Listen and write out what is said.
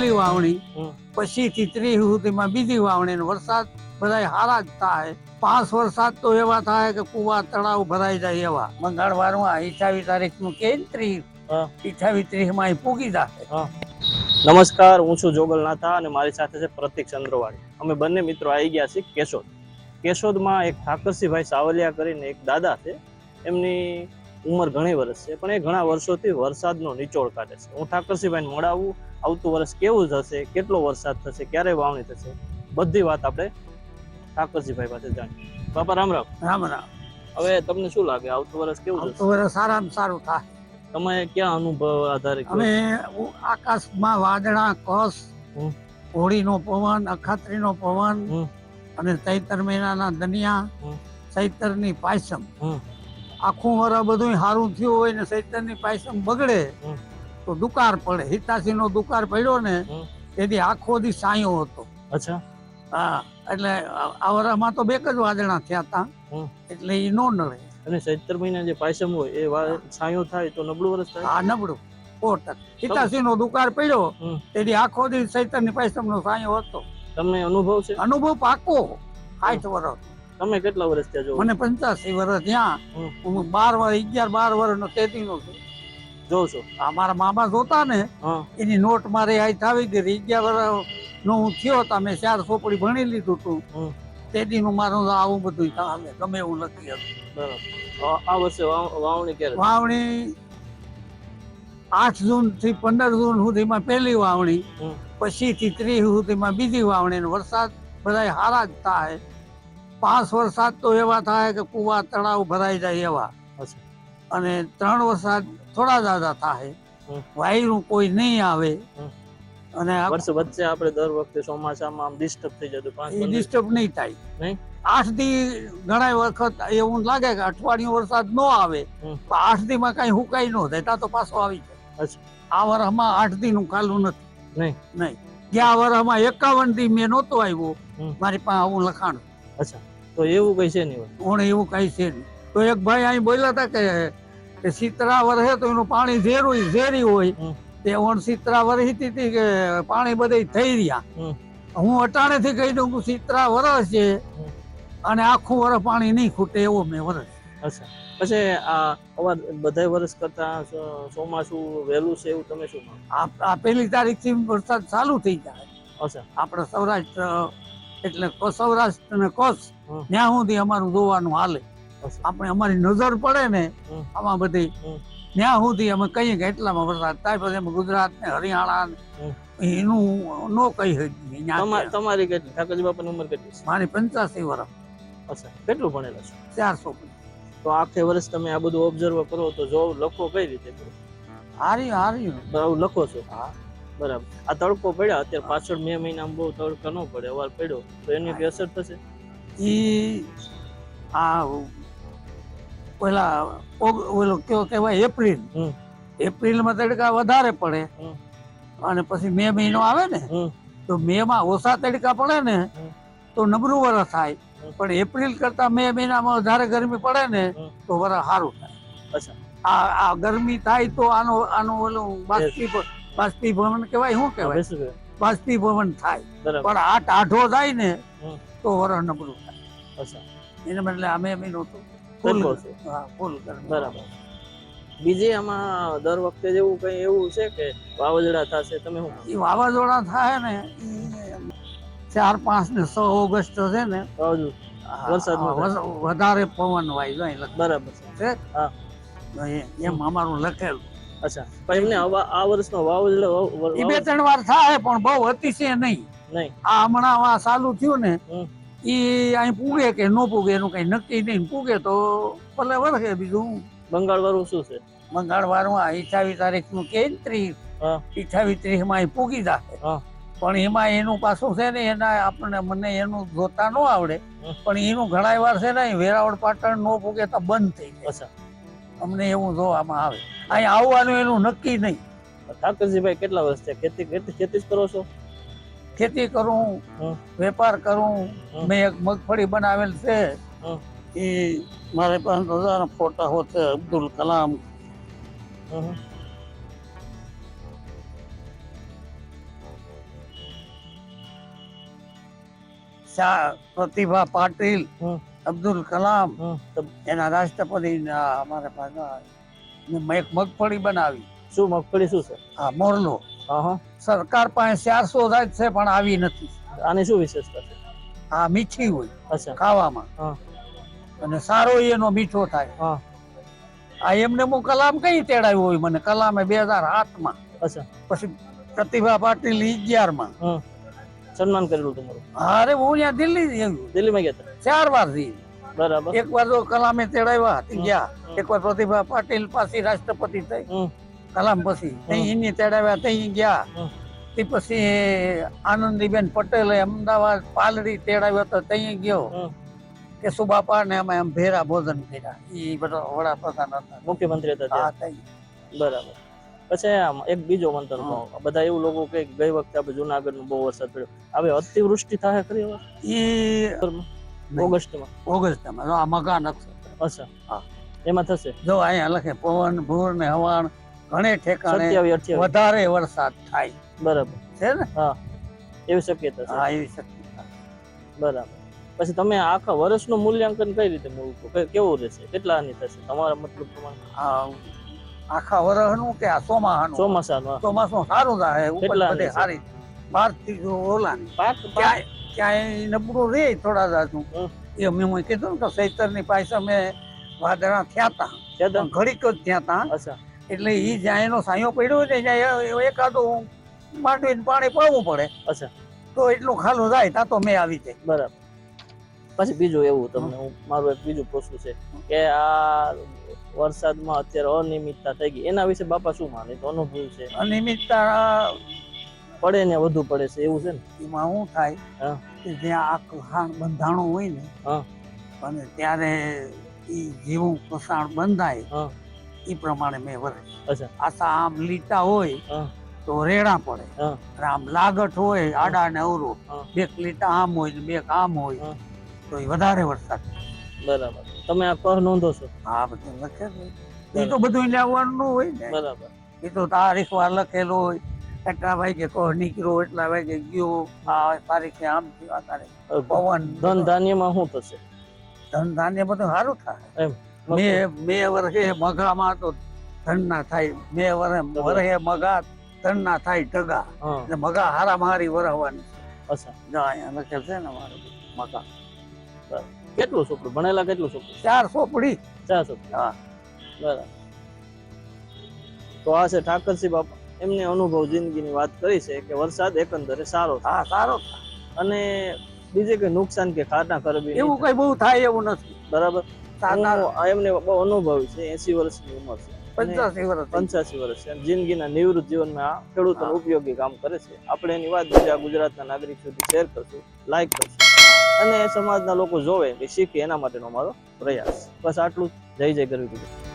પહેલી વાવણી. પછી થી ત્રીસ સુધીમાં બીજી વાવણી વરસાદ બધા હારા જ થાય. પાંચ વરસાદ તો એવા થાય કે કુવા તળાવ ભરાઈ જાય એવા. મંગળવારમાં અઠાવીસ તારીખનું કે ત્રીસ. અઠાવીસ ત્રીસમાં પૂગી જાય નમસ્કાર હું છું જોગલનાથા અને મારી સાથે છે પ્રતિક ચંદ્રવાડી અમે બંને મિત્રો આવી ગયા છીએ કેશોદ. કેશોદમાં એક ઠાકરસિંહભાઈ સાવલિયા કરીને એક દાદા છે. એમની ઉંમર ઘણી વર્ષ છે પણ એ ઘણા વર્ષોથી વરસાદનો નિચોડ કાઢે છે હું ઠાકરસિંહભાઈને મળાવું આવતું વર્ષ કેવું થશે કેટલો વરસાદ થશે ક્યારે વાવણી થશે બધી વાત આપણે ઠાકરસિંહભાઈ પાસે જાણીએ બાપા રામ રામ રામ રામ હવે તમને શું લાગે આવતું વર્ષ કેવું આવતું વર્ષ સારામાં સારું થાય તમે ક્યાં અનુભવ આધારે અમે આકાશમાં વાદળા કસ. હોળીનો પવન અખાત્રીનો પવન. અને ચૈતર મહિનાના દનિયા. ચૈતરની પાયસમ. આખું વરસ બધું સારું થયું હોય ને ચૈતરની પાયસમ બગડે તો દુકાર પડે. હિતાસી નો દુકાર પડ્યો ને તેથી આખો દી સાયો હતો. અચ્છા. હા એટલે આ વરામાં તો બે જ વાદળા થયા હતા એટલે એ નો નડે. અને ચૈત્ર મહિના જે પાયસમ હોય એ છાંયો થાય તો નબળું વરસ થાય? આ નબળું. હિતાસી નો દુકાર પડ્યો. તેથી આખો દી ચૈતરની પાયસમ નો સાયો હતો. તમને અનુભવ છે? અનુભવ પાકો. આઠ વર્ષ તમે કેટલા વર્ષ ત્યાં જોવો? મને પંચ્યાસી વર્ષ ત્યાં. હું બાર વર્ષ અગિયાર બાર વર્ષ નો તેતી નો છું. જોવ છો મારા મામા જોતા ને એની નોટ મારે આઈ આવી ગઈ અગિયાર વર્ષ નો હું થયો તા મેં ચાર સોપડી ભણી લીધું હતું હમ. નું મારું આવું બધું ચાલે ગમે એવું હતું. આ- વર્ષે વાવણી ક્યારે વાવણી આઠ જૂનથી પંદર જૂન સુધીમાં પહેલી વાવણી. પછી થી ત્રીસ સુધીમાં બીજી વાવણી. વરસાદ બધા હારા જ થાય. પાંચ વરસાદ તો એવા થાય કે કુવા તળાવ ભરાઈ જાય એવા. અને ત્રણ વરસાદ થોડા જાજા થાય. વાયરું કોઈ નહીં આવે. અને વર્ષ વચ્ચે આપણે દર વખતે ચોમાસામાં આમ ડિસ્ટર્બ થઈ જતું પાંચ ડિસ્ટર્બ નહીં થાય. નહીં? આઠ દી ઘણા વખત એવું લાગે કે અઠવાડિયું વરસાદ ન આવે. પણ આઠ દી માં કઈ હુકાઈ ન થાય. ત્યાં તો પાછો આવી જાય. આ વર્ષમાં આઠ દી નું કાલું નથી. નહીં? નહીં. ગયા વર્ષમાં એકાવન દી મેં નહોતો આવ્યો મારી પાસે આવું લખાણ. અચ્છા. તો એવું કઈ છે નહીં કોણ એવું કઈ છે નહીં. તો એક ભાઈ અહીં બોલ્યા હતા કે કે શીતળા વરસે તો એનું પાણી ઝેરું ઝેરી હોય. તે ઓણ શીતળા વરસતી હતી કે પાણી બધે થઈ રહ્યા. હું હું અટાણેથી કહી દઉં કે શીતળા વરસ છે અને આખું વરસ પાણી નહીં ખૂટે એવો મેં વરસ. અચ્છા. પછી આ અવાર બધા વર્ષ કરતા ચોમાસું વહેલું છે એવું તમે શું આ આ પહેલી તારીખથી વરસાદ ચાલુ થઈ જાય. અચ્છા. આપણે સૌરાષ્ટ્ર એટલે સૌરાષ્ટ્ર ને કચ્છ ત્યાં સુધી અમારું જોવાનું હાલે. આપણે અમારી નજર પડે ને આમાં બધી. ત્યાં સુધી અમે કહીએ કે એટલામાં વરસાદ થાય પછી અમે ગુજરાત ને હરિયાણા ને એનું નો કહી શકીએ. તમારી કેટલી ઠાકોરજી બાપાની ઉંમર કેટલી મારી પંચ્યાસી વર્ષ કેટલું ભણેલા છો? ચારસો તો આખે વર્ષ તમે આ બધું ઓબ્ઝર્વ કરો તો જો લખો કઈ રીતે હારી હારી. લખો છો? હા. બરાબર. આ તડકો પડ્યા અત્યારે પાછળ મે મહિનામાં બહુ તડકો ન પડે અવાર પડ્યો. તો એની બી અસર થશે? ઈ આ પેલા ઓલો કયો કહેવાય એપ્રિલ. એપ્રિલમાં તડકા વધારે પડે. અને પછી મે મહિનો આવે ને. તો મે માં ઓછા તડકા પડે ને તો નબળું વરસ થાય. પણ એપ્રિલ કરતા મે મહિનામાં વધારે ગરમી પડે ને તો વરસ સારું થાય. અચ્છા. આ આ ગરમી થાય તો આનો આનું ઓલું બાષ્પીભ બાષ્પીભવન કહેવાય શું કહેવાય? બાષ્પીભવન થાય. પણ આ ટાઢો થાય ને તો વરસ નબળું થાય. એને બદલે અમે અમે નહોતું. ફૂલ હા ફૂલ બરાબર. બીજી આમાં દર વખતે જેવું કઈ એવું છે કે વાવાઝોડા થશે તમે એ વાવાઝોડા થાય ને ચાર પાંચ ને છ ઓગસ્ટ છે ને આ વધારે પવન વાય બરાબર છે. એમ અમારું લખેલું. અચ્છા પણ એમને આ વર્ષનો વાવ- એટલે એ બે ત્રણ વાર થાય પણ બહુ અતિશય નહીં. નહીં. આ હમણાં આ ચાલુ થયું ને. ઈ અહીં પૂગે કે ન પૂગે એનું કઈ નક્કી નહીં. પૂગે તો ભલે વરસે બીજું બંગાળ વાળું શું છે? મંગળવારમાં અઠાવીસ તારીખનું કે ત્રીસ. અઠાવીસ ત્રીસમાં અહીં પૂગી જાય પણ એમાં એનું પાછું છે ને એના આપણને મને એનું જોતા ન આવડે. પણ એનું ઘણા વાર છે ને વેરાવળ પાટણ નો પૂગે તો બંધ થઈ જાય. અમને એવું જોવામાં આવે. અહીંયા આવવાનું એનું નક્કી નહીં. ઠાકરજીભાઈ કેટલા વર્ષ છે ખેતી ખેતી ખેતી જ કરો છો? ખેતી કરું વેપાર કરું મેં એક મગફળી બનાવેલ છે. એ મારે પાસે હજાર ફોટા હોતે અબ્દુલ કલામ. શા પ્રતિભા પાટીલ. અબ્દુલ કલામ એના રાષ્ટ્રપતિ અમારા પાસે એક મગફળી બનાવી. શું મગફળી શું છે? આ મોરલો. હા હા. સરકાર પાસે ચારસો રાજ છે પણ આવી નથી. આની શું વિશેષતા છે? આ મીઠી હોય અચ્છા. ખાવામાં. અને સારો એનો મીઠો થાય. હા. આ એમને હું કલામ કઈ તેડાવ્યો હોય મને? કલામે બે હજારમાં અચ્છા. પછી પ્રતિભા પાટીલ અગિયારમાં સન્માન કરેલું તમારું? અરે હું અહીંયા દિલ્હી દિલ્હીમાં ગયા હતા? ચાર વારથી. બરાબર. એક વાર તો કલામે તેડાવ્યા ગયા. એક વાર પ્રતિભા પાટીલ પાસે રાષ્ટ્રપતિ થઈ. કલામ પછી. એની તેડાવ્યા ત્યાં ગયા. તે પછી આનંદીબેન પટેલે અમદાવાદ પાલડી તેડાવ્યો તો ત્યાં ગયો. કે સુબાપા ને અમે એમ ભેરા ભોજન કર્યા. ઈ બધો વડાપ્રધાન હતા. મુખ્યમંત્રી હતા બરાબર. પછી એક બીજો મંતર કહો. બધા એવું લોકો કે ગઈ વખતે આપણે જુનાગઢ બહુ વરસાદ પડ્યો. હવે અતિવૃષ્ટિ થાય ખરી ઈ ઓગસ્ટમાં? ઓગસ્ટમાં. આ મકાન અચ્છા. હા. એમાં થશે? જો અહીંયા લખે પવન ભૂર ને હવાણ ઘણે ઠેકાણે વધારે વરસાદ થાય. બરાબર. છે ને? હા. એવી શક્યતા છે. હા એવી શક્યતા. બરાબર. પછી તમે આખા વર્ષનું મૂલ્યાંકન કઈ રીતે મૂકો? કેવું રહેશે? કેટલાની થશે? તમારા મતલબ પ્રમાણે. આખા વરહનું કે આ ચોમાહાનું? ચોમાસાનું ચોમાસું સારું થાય ઉપર બધે સારી. બારથી પાક ક્યાંય ક્યાંય નબળું રે થોડા હમ. એ અમે હું કીધું ને કે ચૈતરની પાસે અમે વાદળા થયા તા. છે ઘડીક જ થયા તા. અચ્છા. એટલે એ જ્યાં એનો સાયો પડ્યો છે ત્યાં એકાદો માંડવીને પાણી પાવું પડે. અચ્છા. તો એટલું ખાલું જાય તા તો મેં આવી જાય. બરાબર. પછી બીજું એવું તમને હું મારું એક બીજું પ્રશ્ન છે કે આ વરસાદમાં અત્યારે અનિયમિતતા થઈ ગઈ એના વિશે બાપા શું માને તો અનુભવ છે અનિયમિતતા પડે ને વધુ પડે છે એવું છે ને એમાં શું થાય. કે જ્યાં આ કહાણ બંધાણું હોય ને હા. અને ત્યારે એ જીવું કસાણ બંધાય હા. એ પ્રમાણે મેં વરે આશા આમ લીટા હોય. તો રેડા પડે આમ લાગટ હોય આડા ને અવરો. બે લીટા આમ હોય ને બે આમ હોય. તો એ વધારે વરસાદ. બરાબર. તમે આ કહ નોંધો છો? હા બધું લખે એ તો બધું લાવવાનું હોય ને. બરાબર. એ તો તારીખ વાર લખેલો હોય. એટલા વાગે કોહ નીકળ્યો એટલા વાગે ગયો. આ તારીખે આમ થયું આ તારીખે. પવન. ધન ધાન્યમાં શું થશે? ધન ધાન્ય બધું સારું થાય. એમ. બે બે વર્ષે મગામાં તો ધન ના થાય બે વર્ષે વર્ષે મગા ધન ના થાય ટગા. મગા હારા મારી વરહવાની અચ્છા. અહીંયા લખેલ છે ને મારું મગા કેટલું છોકરું ભણેલા કેટલું છોકરું ચાર સોપડી. ચાર છોકરું હા. બરાબર. તો આ છે ઠાકરસિંહ બાપા. એમને અનુભવ જિંદગીની વાત કરી છે કે વરસાદ એકંદરે સારો હા સારો અને બીજે કઈ નુકસાન કે ખાટા કરવી એવું કઈ બહુ થાય એવું નથી. બરાબર. એમને બહુ અનુભવી છે. એસી વર્ષની ઉંમર છે. પંચ્યાસી વર્ષ પંચ્યાસી વર્ષ છે. જિંદગીના નિવૃત્ત જીવનમાં ખેડૂતો ઉપયોગી કામ કરે છે. આપણે એની વાત બીજા ગુજરાતના નાગરિક સુધી શેર કરશું. લાઈક કરશું. અને સમાજના લોકો જોવે કે શીખે એના માટેનો અમારો પ્રયાસ બસ આટલું. જય જય ગરવી